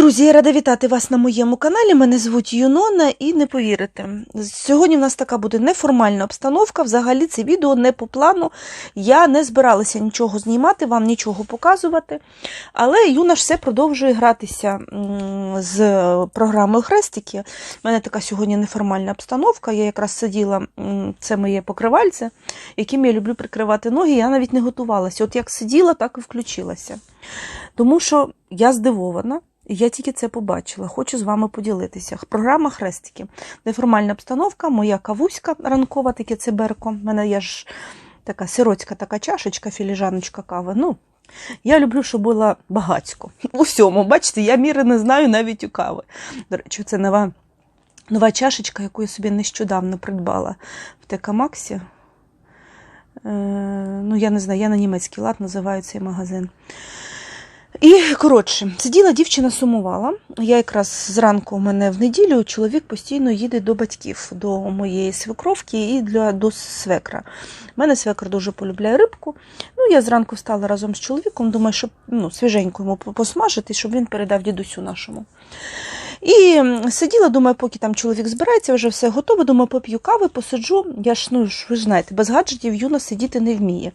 Друзі, я рада вітати вас на моєму каналі. Мене звуть Юнона і не повірите. Сьогодні в нас така буде неформальна обстановка. Взагалі це відео не по плану. Я не збиралася нічого знімати, вам нічого показувати. Але Юна ж все продовжує гратися з програмою Хрестики. У мене така сьогодні неформальна обстановка. Я якраз сиділа, це моє покривальце, яким я люблю прикривати ноги. Я навіть не готувалася. От як сиділа, так і включилася. Тому що я здивована. Я тільки це побачила. Хочу з вами поділитися. Програма Хрестики. Неформальна обстановка, моя кавуська ранкова, таке циберко. У мене є ж така сиротська така чашечка, філіжаночка кави. Ну, я люблю, щоб було багацько. У всьому. Бачите, я міри не знаю навіть у кави. До речі, це нова, нова чашечка, яку я собі нещодавно придбала в Текамаксі. Е, ну, я не знаю, я на німецький лад називаю цей магазин. І коротше, сиділа дівчина сумувала. Я якраз зранку у мене в неділю чоловік постійно їде до батьків, до моєї свекровки і для, до свекра. У мене свекр дуже полюбляє рибку. Ну, я зранку встала разом з чоловіком, думаю, щоб ну, свіженько йому посмажити, щоб він передав дідусю нашому. І сиділа, думаю, поки там чоловік збирається, вже все готове. Думаю, поп'ю кави, посиджу. Я ж, ну ви ж знаєте, без гаджетів юна сидіти не вміє.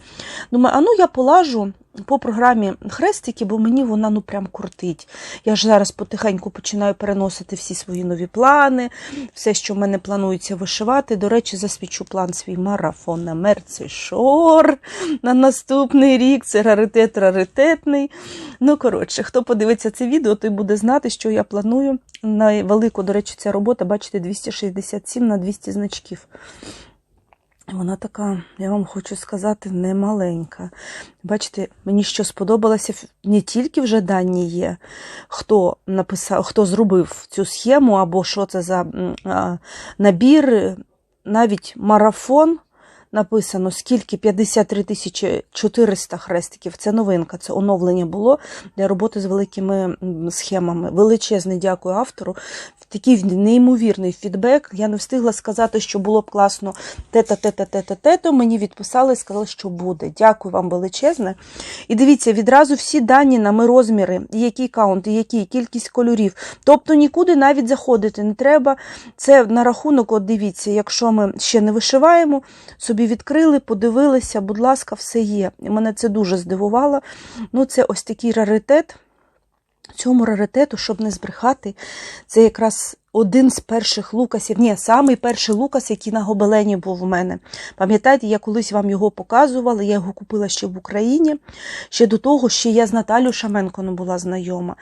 Думаю, а ну я полажу по програмі хрестики, бо мені вона ну прям крутить. Я ж зараз потихеньку починаю переносити всі свої нові плани, все, що в мене планується вишивати. До речі, засвічу план свій марафон на мерці шор на наступний рік. Це раритет раритетний. Ну, коротше, хто подивиться це відео, той буде знати, що я планую. На велику, до речі, ця робота, бачите, 267 на 200 значків. Вона така, я вам хочу сказати, не маленька. Бачите, мені що сподобалося, не тільки вже дані є, хто написав, хто зробив цю схему, або що це за набір, навіть марафон. Написано, скільки 53 тисячі 400 хрестиків. Це новинка, це оновлення було для роботи з великими схемами. Величезне дякую автору. Такий неймовірний фідбек. Я не встигла сказати, що було б класно тета, тета, тета, тето. Мені відписали і сказали, що буде. Дякую вам величезне. І дивіться, відразу всі дані нами розміри, який каунт, який кількість кольорів. Тобто нікуди навіть заходити не треба. Це на рахунок, от дивіться, якщо ми ще не вишиваємо, собі відкрили, подивилися, будь ласка, все є. І мене це дуже здивувало. Ну, це ось такий раритет. Цьому раритету, щоб не збрехати, це якраз один з перших лукасів. Ні, самий перший лукас, який на гобелені був у мене. Пам'ятаєте, я колись вам його показувала, я його купила ще в Україні. Ще до того, ще я з Наталю Шаменко не була знайома.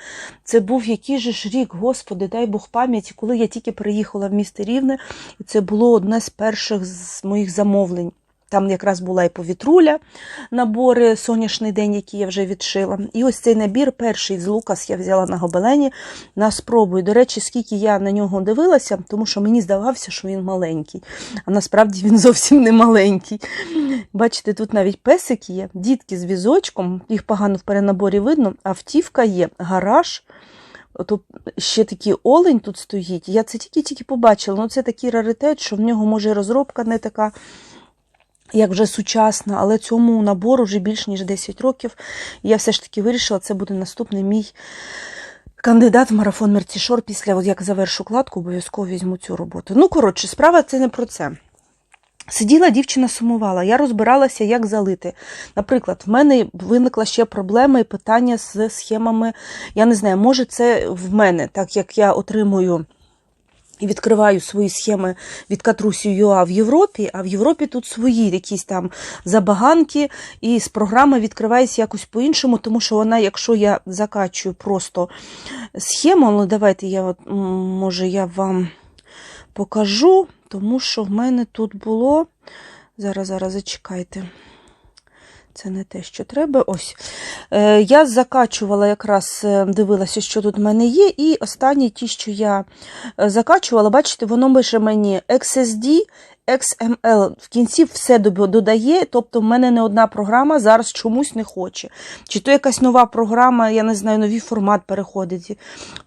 Це був який же ж рік, Господи, дай Бог пам'яті, коли я тільки приїхала в місто Рівне, і це було одне з перших з моїх замовлень. Там якраз була і повітруля, набори сонячний день, який я вже відшила. І ось цей набір, перший з Лукас, я взяла на гобелені на спробу. І, до речі, скільки я на нього дивилася, тому що мені здавався, що він маленький. А насправді він зовсім не маленький. Бачите, тут навіть песик є, дітки з візочком, їх погано в перенаборі видно, автівка є, гараж. Тут ще такий олень тут стоїть. Я це тільки-тільки побачила. Ну, це такий раритет, що в нього може розробка не така як вже сучасна, але цьому набору вже більш ніж 10 років. І я все ж таки вирішила, це буде наступний мій кандидат в марафон Мерцішор. Після, от як завершу кладку, обов'язково візьму цю роботу. Ну, коротше, справа це не про це. Сиділа дівчина сумувала, я розбиралася, як залити. Наприклад, в мене виникла ще проблема і питання з схемами. Я не знаю, може, це в мене, так як я отримую і відкриваю свої схеми від Катрусі ЮА в Європі, а в Європі тут свої якісь там забаганки, і з програми відкривається якось по-іншому, тому що вона, якщо я закачую просто схему, ну давайте я, от, може, я вам покажу, тому що в мене тут було. Зараз, зараз, зачекайте. Це не те, що треба. Ось. Е, Я закачувала, якраз е, дивилася, що тут в мене є. І останні ті, що я е, закачувала, бачите, воно пише мені XSD, XML. В кінці все додає, тобто в мене не одна програма зараз чомусь не хоче. Чи то якась нова програма, я не знаю, новий формат переходить.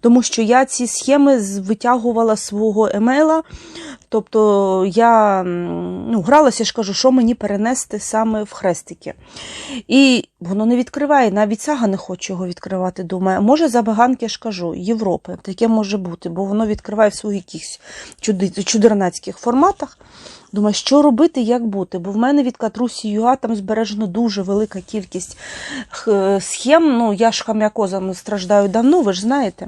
Тому що я ці схеми витягувала свого емейла. Тобто я ну, гралася, ж кажу, що мені перенести саме в хрестики. І Воно не відкриває, навіть сага не хоче його відкривати. Думає, може забаганки, я ж кажу, Європи. Таке може бути, бо воно відкриває в своїх якихось чудернацьких форматах. Думаю, що робити, як бути? Бо в мене від Катрусі Юа там збережено дуже велика кількість схем. Ну, я ж хам'якозом страждаю давно, ви ж знаєте.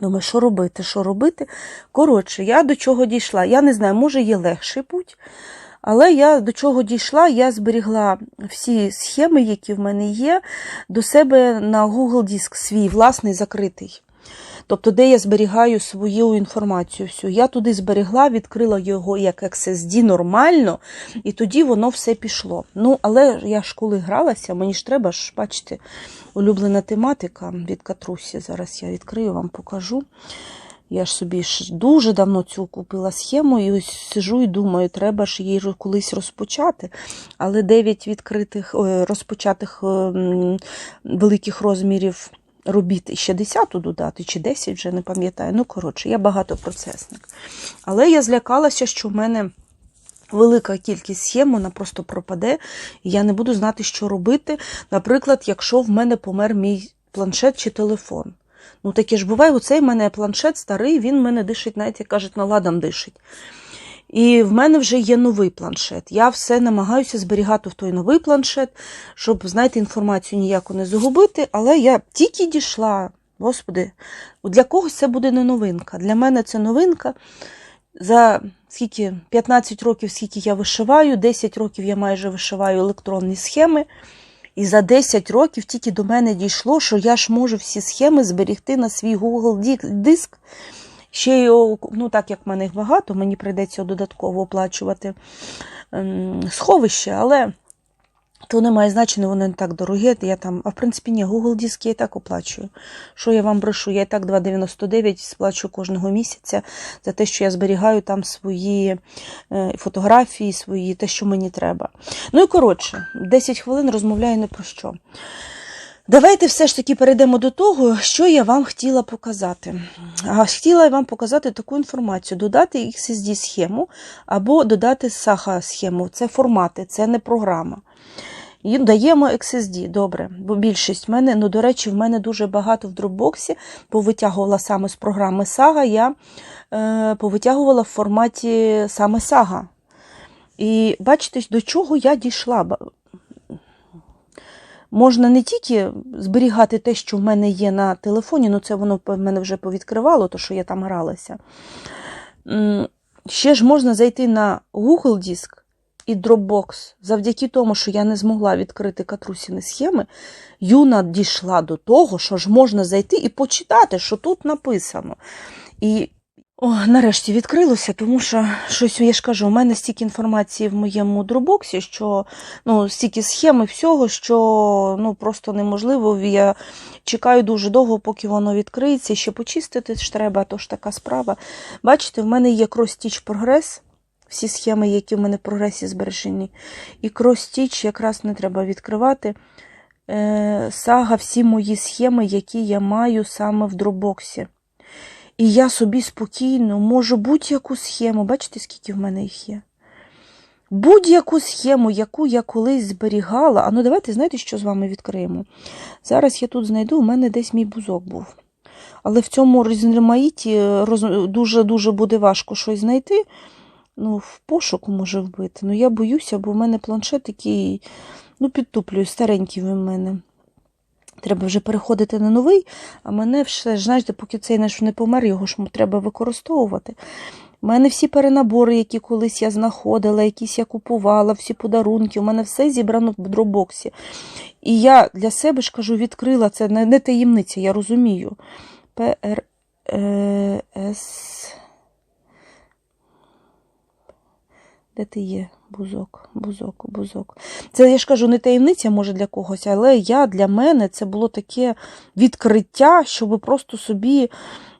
Думаю, що робити, що робити. Коротше, я до чого дійшла. Я не знаю, може є легший путь, але я до чого дійшла, я зберігла всі схеми, які в мене є, до себе на Google Диск свій власний закритий. Тобто, де я зберігаю свою інформацію. всю. Я туди зберегла, відкрила його як XSD нормально, і тоді воно все пішло. Ну, але я ж коли гралася, мені ж треба ж, бачите, улюблена тематика від Катрусі. Зараз я відкрию, вам покажу. Я ж собі ж дуже давно цю купила схему, і ось сижу і думаю, треба ж її колись розпочати. Але 9 відкритих розпочатих ем, великих розмірів робіт ще 10 додати, чи 10 вже не пам'ятаю. Ну, коротше, я багатопроцесник. Але я злякалася, що в мене. Велика кількість схем, вона просто пропаде, і я не буду знати, що робити. Наприклад, якщо в мене помер мій планшет чи телефон. Ну, таке ж буває, оцей в мене планшет старий, він мене дишить, навіть, як кажуть, наладом дишить. І в мене вже є новий планшет. Я все намагаюся зберігати в той новий планшет, щоб, знаєте, інформацію ніяку не загубити, але я тільки дійшла. Господи, для когось це буде не новинка. Для мене це новинка. За скільки 15 років, скільки я вишиваю, 10 років я майже вишиваю електронні схеми. І за 10 років тільки до мене дійшло, що я ж можу всі схеми зберігти на свій Google диск. Ще й, ну так як в мене їх багато, мені прийдеться додатково оплачувати ем, сховище, але то не має значення, воно не так дороге. Я там, а в принципі, ні, Google Диск я і так оплачую. Що я вам брешу? Я і так 2,99 сплачую кожного місяця за те, що я зберігаю там свої е, фотографії, свої, те, що мені треба. Ну і коротше, 10 хвилин розмовляю не про що. Давайте все ж таки перейдемо до того, що я вам хотіла показати. А хотіла вам показати таку інформацію: додати XSD схему або додати SAHA схему. Це формати, це не програма. І даємо XSD, добре, бо більшість в мене, ну, до речі, в мене дуже багато в дропбоксі повитягувала саме з програми Saga, я е, повитягувала в форматі саме Saga. І бачите, до чого я дійшла. Можна не тільки зберігати те, що в мене є на телефоні, ну це воно в мене вже повідкривало, то що я там гралася. Ще ж можна зайти на Google Диск і Dropbox. Завдяки тому, що я не змогла відкрити катрусіни схеми, Юна дійшла до того, що ж можна зайти і почитати, що тут написано. І о, нарешті відкрилося, тому що щось, я ж кажу, у мене стільки інформації в моєму дробоксі, що ну, стільки схем і всього, що ну, просто неможливо. Я чекаю дуже довго, поки воно відкриється. Ще почистити ж треба, ж така справа. Бачите, в мене є Cross-Stitch прогрес. Всі схеми, які в мене в прогресі збережені. І Cross-Stitch якраз не треба відкривати. Е, Сага, всі мої схеми, які я маю саме в дробоксі. І я собі спокійно можу будь-яку схему, бачите, скільки в мене їх є? Будь-яку схему, яку я колись зберігала. А ну давайте, знаєте, що з вами відкриємо? Зараз я тут знайду, у мене десь мій бузок був. Але в цьому розмаїті дуже-дуже буде важко щось знайти. Ну, в пошуку може вбити. Ну, я боюся, бо в мене планшет такий, ну, підтуплюю, старенький в мене. Треба вже переходити на новий, а мене все, ж, знаєте, поки цей наш не помер, його ж треба використовувати. У мене всі перенабори, які колись я знаходила, якісь я купувала, всі подарунки, у мене все зібрано в дробоксі. І я для себе ж кажу, відкрила це не таємниця, я розумію. ПРС. Де ти є? Бузок, бузок, бузок. Це, я ж кажу, не таємниця, може, для когось, але я для мене це було таке відкриття, що ви просто собі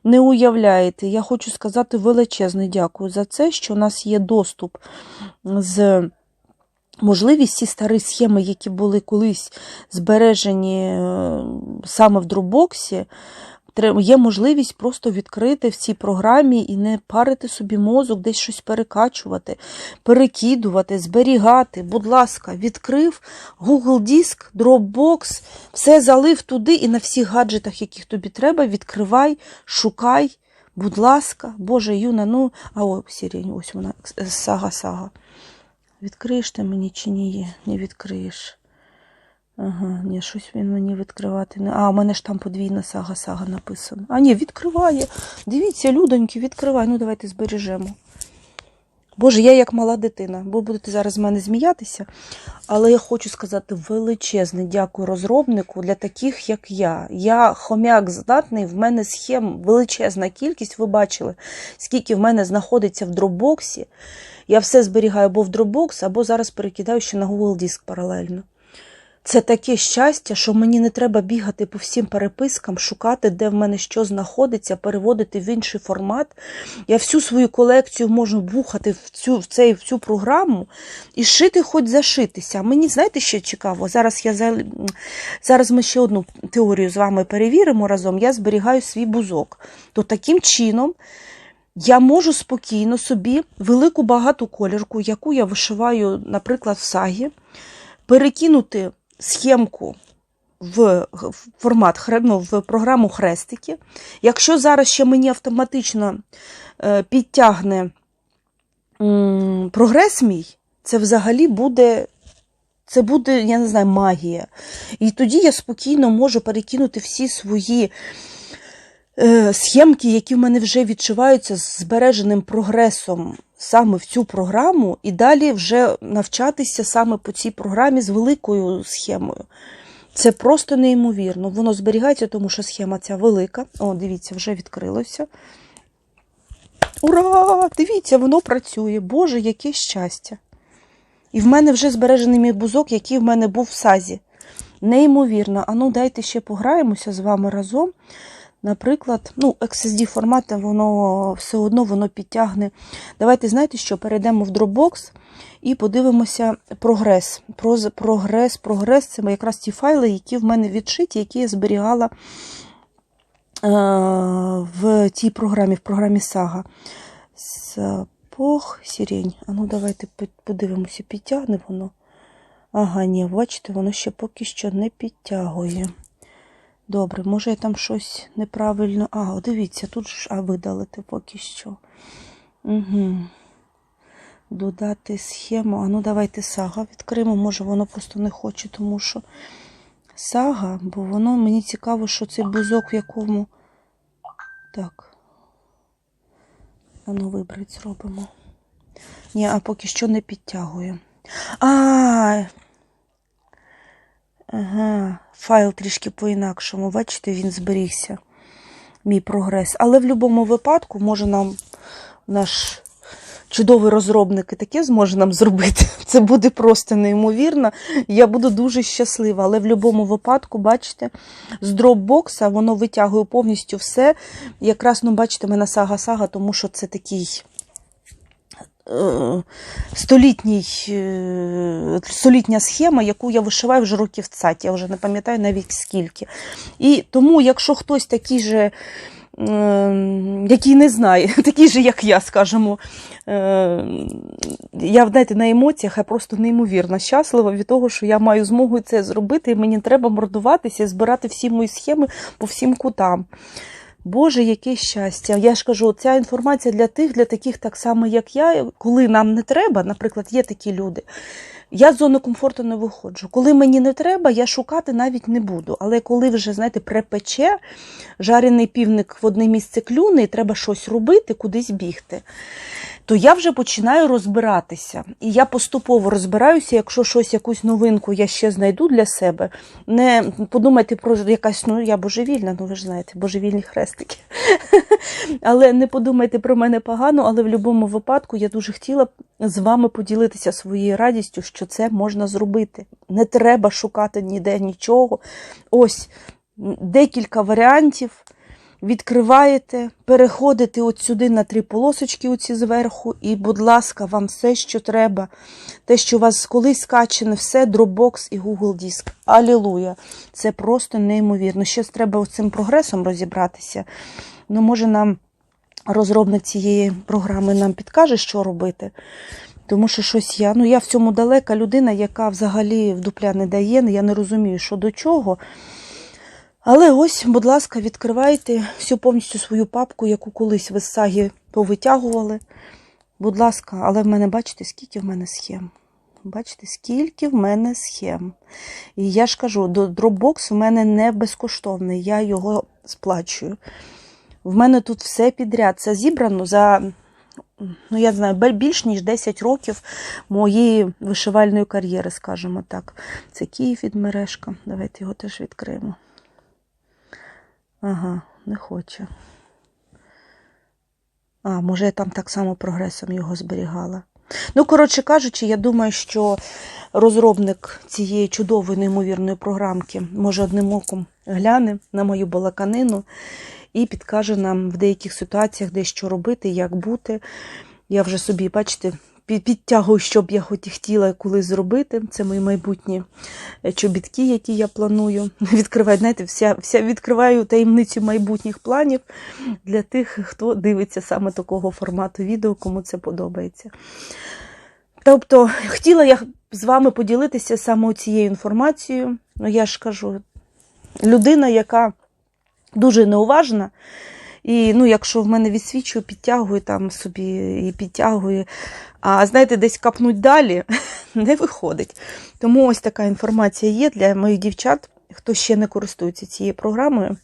не уявляєте. Я хочу сказати величезне дякую за це, що у нас є доступ з. Можливість ці старі схеми, які були колись збережені е, саме в дробоксі, Є можливість просто відкрити в цій програмі і не парити собі мозок, десь щось перекачувати, перекидувати, зберігати. Будь ласка, відкрив Google Диск, Dropbox, все залив туди і на всіх гаджетах, яких тобі треба, відкривай, шукай. Будь ласка, Боже, Юна, ну, а о, сірень, ось вона, сага-сага. Відкриєш ти мені чи ні? Не відкриєш. Ага, ні, щось він мені відкривати не. А, у мене ж там подвійна сага-сага написано. А, ні, відкриває. Дивіться, людоньки, відкривай. Ну, давайте збережемо. Боже, я як мала дитина, бо будете зараз з мене зміятися. Але я хочу сказати величезне дякую розробнику для таких, як я. Я хомяк здатний, в мене схем величезна кількість. Ви бачили, скільки в мене знаходиться в дропбоксі. Я все зберігаю або в Dropbox, або зараз перекидаю ще на Google Диск паралельно. Це таке щастя, що мені не треба бігати по всім перепискам, шукати, де в мене що знаходиться, переводити в інший формат. Я всю свою колекцію можу бухати в цю, в цей, в цю програму і шити хоч зашитися. Мені знаєте, що цікаво? Зараз, я, зараз ми ще одну теорію з вами перевіримо разом. Я зберігаю свій бузок. То таким чином я можу спокійно собі велику багату колірку, яку я вишиваю, наприклад, в сагі, перекинути схемку в формат ну, в програму хрестики. Якщо зараз ще мені автоматично е, підтягне прогрес мій, це взагалі буде. Це буде, я не знаю, магія. І тоді я спокійно можу перекинути всі свої е, схемки, які в мене вже відчуваються з збереженим прогресом саме в цю програму, і далі вже навчатися саме по цій програмі з великою схемою. Це просто неймовірно. Воно зберігається, тому що схема ця велика. О, дивіться, вже відкрилося. Ура! Дивіться, воно працює. Боже, яке щастя! І в мене вже збережений мій бузок, який в мене був в сазі. Неймовірно. А ну, дайте ще пограємося з вами разом. Наприклад, ну, XSD формат, воно все одно воно підтягне. Давайте, знаєте що, перейдемо в Dropbox і подивимося прогрес. Прогрес, прогрес це якраз ті файли, які в мене відшиті, які я зберігала е, в тій програмі, в програмі Сага. Сапог, сірень. А ну давайте подивимося, підтягне воно. Ага, ні, бачите, воно ще поки що не підтягує. Добре, може я там щось неправильно. А, дивіться, тут ж а видалити поки що. Угу. Додати схему. А ну давайте сага відкриємо. Може, воно просто не хоче, тому що сага, бо воно мені цікаво, що цей бузок в якому. Так. А ну вибрать зробимо. Ні, а поки що не підтягує. А, Ага, файл трішки по-інакшому. Бачите, він зберігся. Мій прогрес. Але в будь-якому випадку може нам наш чудовий розробник і таке зможе нам зробити. Це буде просто неймовірно. Я буду дуже щаслива. Але в будь-якому випадку, бачите, з дропбокса воно витягує повністю все. Якраз, ну, бачите, мене сага-сага, тому що це такий столітній, е, столітня схема, яку я вишиваю вже років цать, я вже не пам'ятаю навіть скільки. І тому, якщо хтось такий же, е, який не знає, такий же, як я, скажімо, я знаєте, на емоціях я просто неймовірно щаслива від того, що я маю змогу це зробити, і мені треба мордуватися збирати всі мої схеми по всім кутам. Боже, яке щастя. Я ж кажу, ця інформація для тих, для таких так само, як я, коли нам не треба, наприклад, є такі люди. Я з зони комфорту не виходжу. Коли мені не треба, я шукати навіть не буду. Але коли вже, знаєте, припече, жарений півник в одне місце клюне, і треба щось робити, кудись бігти, то я вже починаю розбиратися. І я поступово розбираюся, якщо щось, якусь новинку я ще знайду для себе. Не подумайте про якась, ну я божевільна, ну ви ж знаєте, божевільні хрестики. Але не подумайте про мене погано, але в будь-якому випадку я дуже хотіла б з вами поділитися своєю радістю, що це можна зробити. Не треба шукати ніде нічого. Ось декілька варіантів. Відкриваєте, переходите от сюди на три полосочки оці зверху, і, будь ласка, вам все, що треба. Те, що у вас колись скачане, все, Dropbox і Google Диск. Алілуя! Це просто неймовірно. Ще треба цим прогресом розібратися. Ну, може, нам розробник цієї програми нам підкаже, що робити. Тому що щось я. Ну, я в цьому далека людина, яка взагалі в дупля не дає, я не розумію, що до чого. Але ось, будь ласка, відкривайте всю повністю свою папку, яку колись ви з саги повитягували. Будь ласка, але в мене бачите, скільки в мене схем. Бачите, скільки в мене схем. І я ж кажу, Dropbox в мене не безкоштовний, я його сплачую. В мене тут все підряд. Це зібрано за, ну я знаю, більш ніж 10 років моєї вишивальної кар'єри, скажімо так. Це Київ від мережка. Давайте його теж відкриємо. Ага, не хоче. А, може, я там так само прогресом його зберігала. Ну, коротше кажучи, я думаю, що розробник цієї чудової неймовірної програмки може одним оком гляне на мою балаканину і підкаже нам в деяких ситуаціях, де що робити, як бути. Я вже собі, бачите, підтягую, що б я хоті- хотіла колись зробити. Це мої майбутні е, чобітки, які я планую. Відкриваю, знаєте, вся, вся відкриваю таємницю майбутніх планів для тих, хто дивиться саме такого формату відео, кому це подобається. Тобто, хотіла я з вами поділитися саме цією інформацією. Ну, я ж кажу, людина, яка дуже неуважна. І ну, якщо в мене відсвічує, підтягує там собі і підтягує. А знаєте, десь капнуть далі не виходить. Тому ось така інформація є для моїх дівчат, хто ще не користується цією програмою.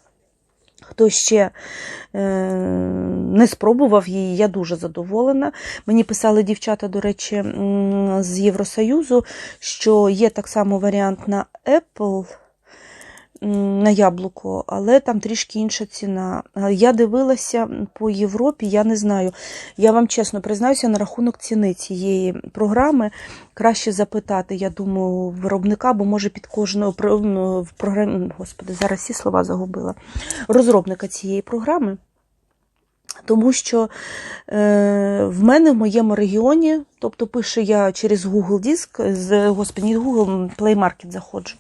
Хто ще е, не спробував її, я дуже задоволена. Мені писали дівчата, до речі, з Євросоюзу, що є так само варіант на Apple, на яблуко, але там трішки інша ціна. Я дивилася по Європі, я не знаю. Я вам чесно признаюся, на рахунок ціни цієї програми краще запитати, я думаю, виробника, бо може під ну, в програмі, господи, зараз всі слова загубила, розробника цієї програми. Тому що е, в мене в моєму регіоні, тобто пише я через Google Диск, з господи, Google Play Market заходжу.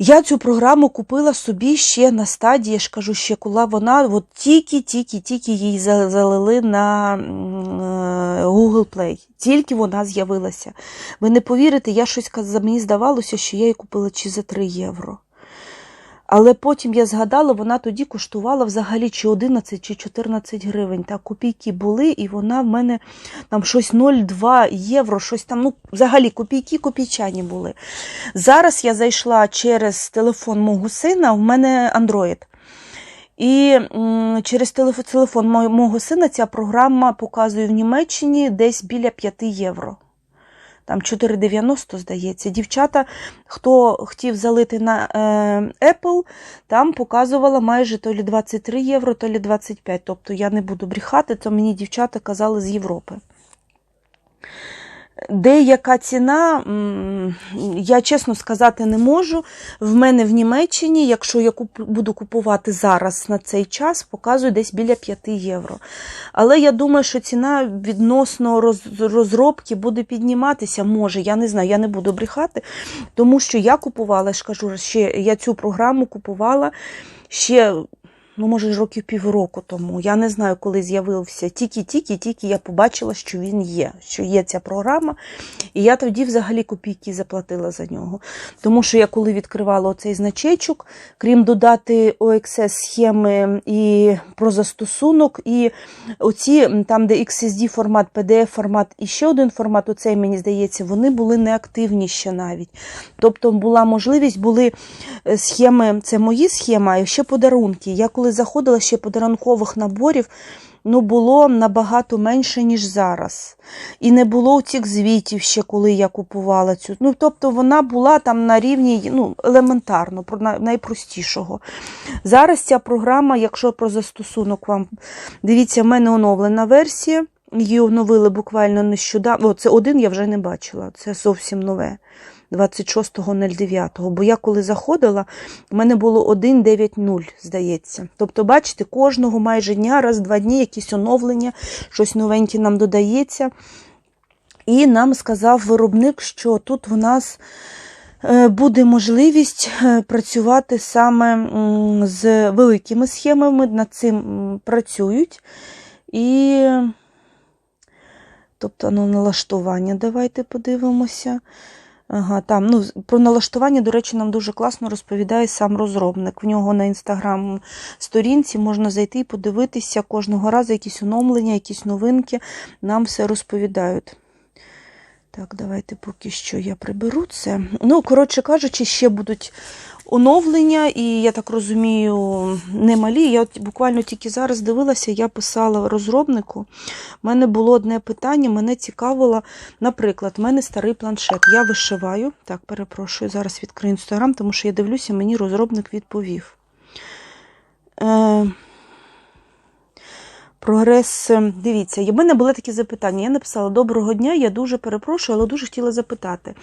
Я цю програму купила собі ще на стадії, я ж кажу, ще коли вона от тільки-тільки-тільки її за- залили на е, Google Play. Тільки вона з'явилася. Ви не повірите, я щось мені здавалося, що я її купила чи за 3 євро. Але потім я згадала, вона тоді коштувала взагалі чи 11, чи 14 гривень. Так, копійки були, і вона в мене там щось 0,2 євро, щось там, ну, взагалі копійки копійчані були. Зараз я зайшла через телефон мого сина, в мене Android. І через телефон мо- мого сина ця програма показує в Німеччині десь біля 5 євро. Там 4,90, здається. Дівчата, хто хотів залити на е, Apple, там показувала майже то лі 23 євро, то лі 25. Тобто я не буду брехати, то мені дівчата казали з Європи. Деяка ціна, я чесно сказати не можу. В мене в Німеччині, якщо я буду купувати зараз на цей час, показує десь біля 5 євро. Але я думаю, що ціна відносно розробки буде підніматися. Може, я не знаю, я не буду брехати, тому що я купувала, я ж кажу, ще я цю програму купувала ще. Ну, може, років півроку тому. Я не знаю, коли з'явився. Тільки-тільки, тільки я побачила, що він є, що є ця програма. І я тоді взагалі копійки заплатила за нього. Тому що я коли відкривала оцей значечок, крім додати OXS схеми і про застосунок, і оці там, де XSD формат, PDF формат і ще один формат, оцей, мені здається, вони були неактивні ще навіть. Тобто була можливість, були е, схеми, це мої схеми, а ще подарунки. Я коли заходила, ще подарункових наборів ну, було набагато менше, ніж зараз. І не було цих звітів ще, коли я купувала цю. Ну, тобто вона була там на рівні ну, елементарно, найпростішого. Зараз ця програма, якщо про застосунок вам дивіться, в мене оновлена версія. Її оновили буквально нещодавно. О, це один я вже не бачила, це зовсім нове. 26.09. Бо я коли заходила, в мене було 1.9.0, здається. Тобто, бачите, кожного майже дня, раз два дні якісь оновлення, щось новеньке нам додається. І нам сказав виробник, що тут в нас е, буде можливість е, працювати саме з великими схемами, над цим працюють. І, тобто, ну, налаштування, давайте подивимося. Ага, там, ну, про налаштування, до речі, нам дуже класно розповідає сам розробник. В нього на інстаграм сторінці можна зайти і подивитися кожного разу якісь оновлення, якісь новинки. Нам все розповідають. Так, давайте поки що я приберу це. Ну, коротше кажучи, ще будуть оновлення, і я так розумію, немалі. Я от буквально тільки зараз дивилася, я писала розробнику. У мене було одне питання, мене цікавило, наприклад, в мене старий планшет. Я вишиваю. Так, перепрошую, зараз відкрию інстаграм, тому що я дивлюся, мені розробник відповів. Е, Прогрес, е, дивіться, в мене були такі запитання. Я написала: Доброго дня, я дуже перепрошую, але дуже хотіла запитати,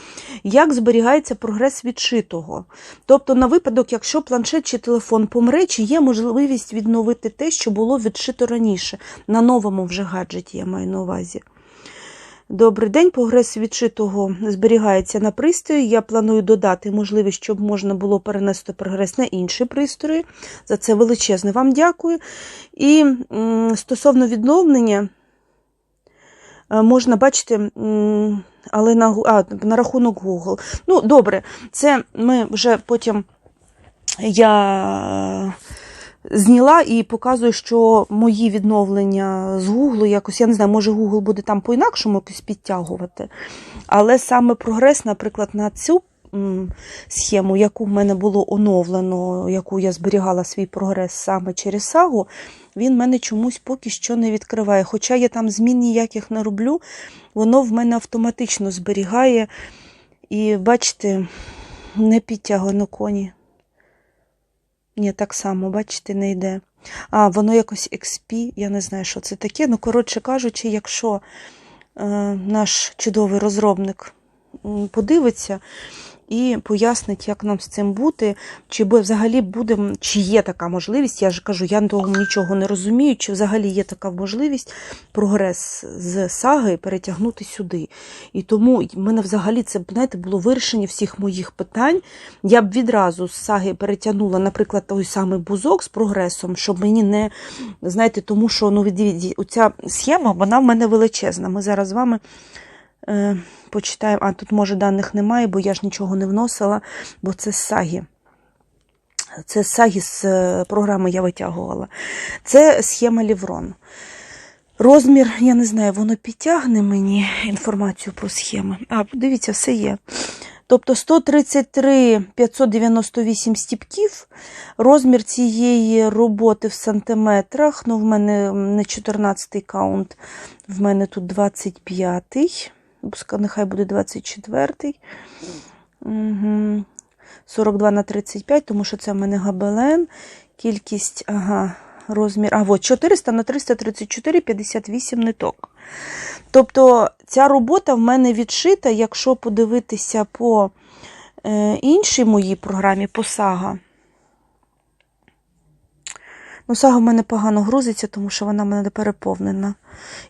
як зберігається прогрес відшитого? Тобто, на випадок, якщо планшет чи телефон помре, чи є можливість відновити те, що було відшито раніше, на новому вже гаджеті, я маю на увазі. Добрий день, прогрес відшитого зберігається на пристрої. Я планую додати можливість, щоб можна було перенести прогрес на інші пристрої. За це величезне вам дякую. І стосовно відновлення, е, можна бачити, але на, а, на рахунок Google. Ну, добре, це ми вже потім я зняла і показую, що мої відновлення з Google якось, я не знаю, може Google буде там по-інакшому якось підтягувати. Але саме прогрес, наприклад, на цю схему, яку в мене було оновлено, яку я зберігала свій прогрес саме через сагу, він мене чомусь поки що не відкриває. Хоча я там змін ніяких не роблю, воно в мене автоматично зберігає. І бачите, не підтягує на коні. Ні, так само, бачите, не йде. А, воно якось XP, я не знаю, що це таке. Ну, коротше кажучи, якщо е, наш чудовий розробник подивиться і пояснить, як нам з цим бути, чи взагалі буде, чи є така можливість, я ж кажу, я того нічого не розумію, чи взагалі є така можливість прогрес з саги перетягнути сюди. І тому в мене взагалі це знаєте, було вирішення всіх моїх питань. Я б відразу з саги перетягнула, наприклад, той самий бузок з прогресом, щоб мені не знаєте, тому що ну, оця схема вона в мене величезна. Ми зараз з вами е, почитаємо. А тут, може, даних немає, бо я ж нічого не вносила, бо це з саги. Це з саги з е, програми я витягувала. Це схема Ліврон. Розмір, я не знаю, воно підтягне мені інформацію про схеми. А, дивіться, все є. Тобто 133 598 стіпків. Розмір цієї роботи в сантиметрах. Ну, в мене не 14 каунт, в мене тут 25-й. Нехай буде 24-й. Угу. 42 на 35, тому що це в мене габелен. Кількість, ага, розмір. А, от 400 на 334, 58 ниток. Тобто ця робота в мене відшита, якщо подивитися по е, іншій моїй програмі, по сага. Ну, сага в мене погано грузиться, тому що вона в мене переповнена.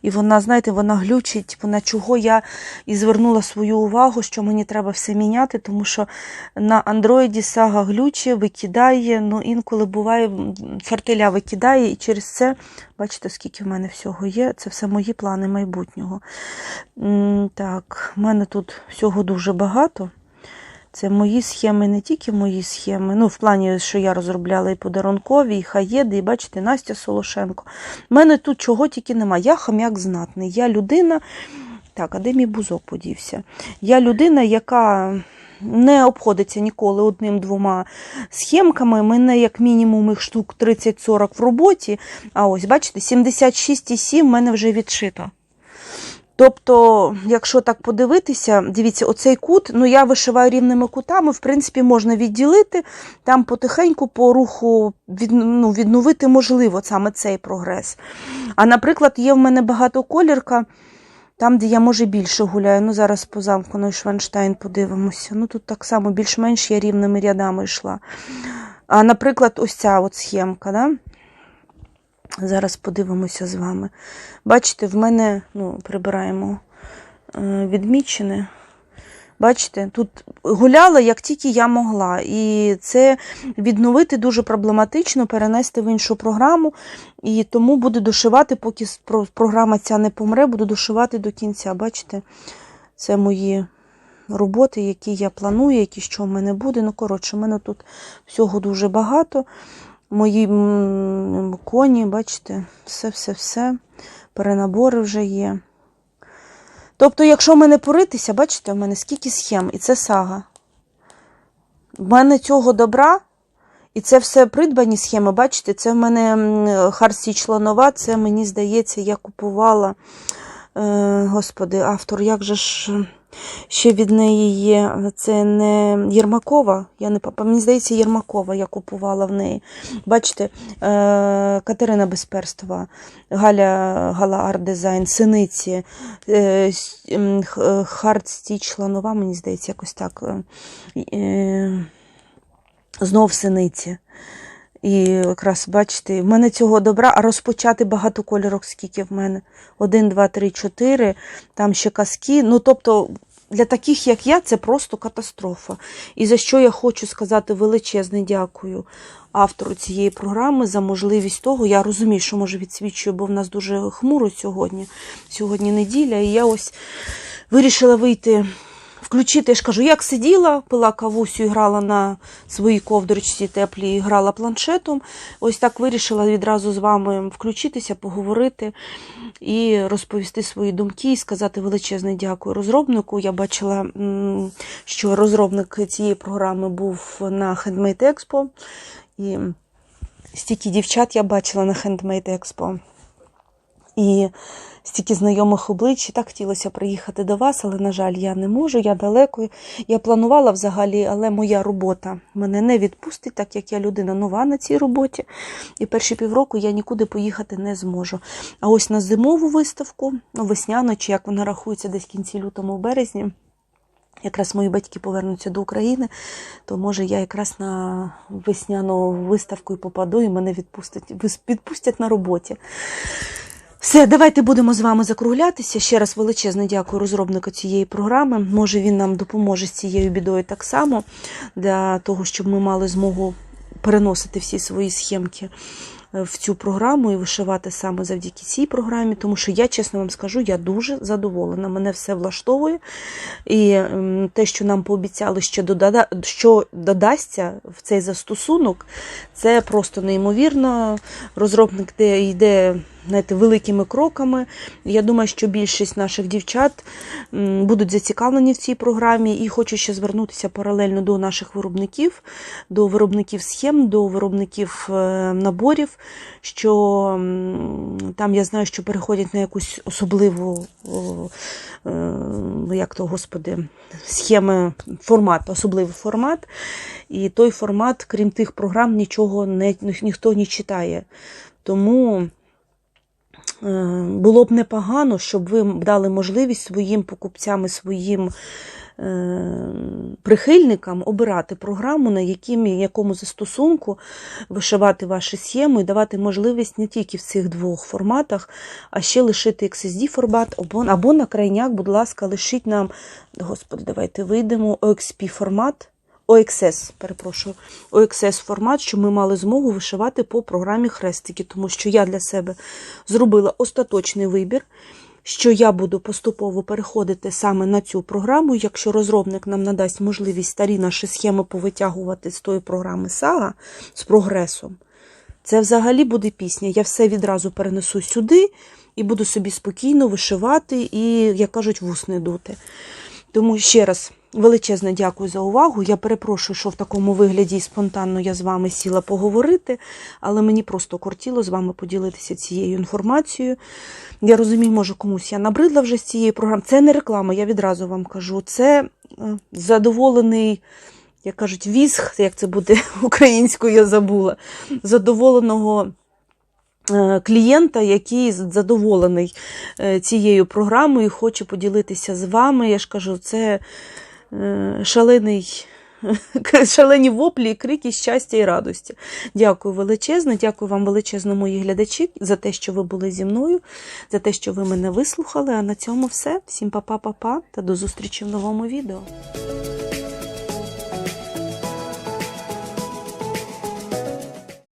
І вона, знаєте, вона глючить, вона чого я і звернула свою увагу, що мені треба все міняти, тому що на андроїді сага глючить, викидає, ну інколи буває, фортеля викидає, і через це, бачите, скільки в мене всього є, це все мої плани майбутнього. Так, в мене тут всього дуже багато. Це мої схеми, не тільки мої схеми. Ну, в плані, що я розробляла і подарункові, і хаєди, і бачите, Настя Солошенко. У мене тут чого тільки нема. Я хам'як знатний. Я людина. Так, а де мій бузок подівся? Я людина, яка не обходиться ніколи одним-двома схемками. Мене, як мінімум, їх штук 30-40 в роботі. А ось, бачите, 76,7 в мене вже відшито. Тобто, якщо так подивитися, дивіться, оцей кут, ну я вишиваю рівними кутами, в принципі, можна відділити, там потихеньку по руху від, ну, відновити можливо саме цей прогрес. А, наприклад, є в мене багатоколірка, там, де я, може, більше гуляю. Ну, зараз по замку Нойшвенштайн подивимося. Ну, тут так само більш-менш я рівними рядами йшла. А, наприклад, ось ця от схемка, да? Зараз подивимося з вами. Бачите, в мене, ну, прибираємо е, відмічене. Бачите, тут гуляла, як тільки я могла. І це відновити дуже проблематично, перенести в іншу програму. І тому буду дошивати, поки програма ця не помре, буду дошивати до кінця. Бачите, це мої роботи, які я планую, які що в мене буде. Ну, коротше, в мене тут всього дуже багато. Мої коні, бачите, все-все-все. Перенабори вже є. Тобто, якщо мене поритися, бачите, в мене скільки схем, і це сага. В мене цього добра, і це все придбані схеми, бачите, це в мене Харсі Чланова, це мені здається, я купувала. Е, господи, автор, як же ж ще від неї є? Це не Єрмакова. Я не мені здається, Єрмакова я купувала в неї. Бачите, е, Катерина Безперстова, Галя Гала Арт Дизайн, Синиці, е, е, Хард Стіч Ланова, мені здається, якось так. Знов синиці. І якраз бачите, в мене цього добра, а розпочати багато кольорок, скільки в мене. Один, два, три, чотири, там ще казки. Ну, тобто, для таких, як я, це просто катастрофа. І за що я хочу сказати величезне дякую автору цієї програми за можливість того. Я розумію, що може відсвічую, бо в нас дуже хмуро сьогодні. Сьогодні неділя, і я ось вирішила вийти включити, я ж кажу, як сиділа, пила кавусю і грала на своїй ковдричці теплій, грала планшетом. Ось так вирішила відразу з вами включитися, поговорити і розповісти свої думки і сказати величезне дякую розробнику. Я бачила, що розробник цієї програми був на Handmade Expo. І стільки дівчат я бачила на Handmade Expo. І стільки знайомих облич, і так хотілося приїхати до вас, але, на жаль, я не можу, я далеко. Я планувала взагалі, але моя робота мене не відпустить, так як я людина нова на цій роботі. І перші півроку я нікуди поїхати не зможу. А ось на зимову виставку, ну, весняну, чи як вона рахується, десь в кінці лютому, березні. Якраз мої батьки повернуться до України, то може я якраз на весняну виставку і попаду, і мене відпустять, відпустять на роботі. Все, давайте будемо з вами закруглятися. Ще раз величезне дякую розробнику цієї програми. Може він нам допоможе з цією бідою так само, для того, щоб ми мали змогу переносити всі свої схемки е, в цю програму і вишивати саме завдяки цій програмі, тому що я, чесно вам скажу, я дуже задоволена. Мене все влаштовує. І те, що нам пообіцяли, що, додада, що додасться в цей застосунок, це просто неймовірно. Розробник де йде знаєте, великими кроками. Я думаю, що більшість наших дівчат будуть зацікавлені в цій програмі. І хочу ще звернутися паралельно до наших виробників, до виробників схем, до виробників е, наборів, що там я знаю, що переходять на якусь особливу, е, як то, господи, схеми, формат, особливий формат. І той формат, крім тих програм, нічого не, ніхто не читає. Тому було б непогано, щоб ви дали можливість своїм покупцям і своїм е, прихильникам обирати програму, на яким, якому застосунку вишивати ваші схеми і давати можливість не тільки в цих двох форматах, а ще лишити XSD формат, або, або на крайняк, будь ласка, лишіть нам, господи, давайте вийдемо, OXP формат. OXS, перепрошую, OXS формат, щоб ми мали змогу вишивати по програмі хрестики, тому що я для себе зробила остаточний вибір, що я буду поступово переходити саме на цю програму. Якщо розробник нам надасть можливість старі наші схеми повитягувати з тої програми Сага з прогресом, це взагалі буде пісня. Я все відразу перенесу сюди і буду собі спокійно вишивати і, як кажуть, вус не дути. Тому ще раз Величезне дякую за увагу. Я перепрошую, що в такому вигляді спонтанно я з вами сіла поговорити, але мені просто кортіло з вами поділитися цією інформацією. Я розумію, може, комусь я набридла вже з цієї програми. Це не реклама, я відразу вам кажу. Це е, задоволений, як кажуть, візг, як це буде українською, я забула. Задоволеного е, клієнта, який задоволений е, цією програмою, хоче поділитися з вами. Я ж кажу, це шалений. Шалені воплі, крики щастя і радості. Дякую величезно, дякую вам величезно, мої глядачі, за те, що ви були зі мною, за те, що ви мене вислухали. А на цьому все. Всім па-па-па-па та до зустрічі в новому відео.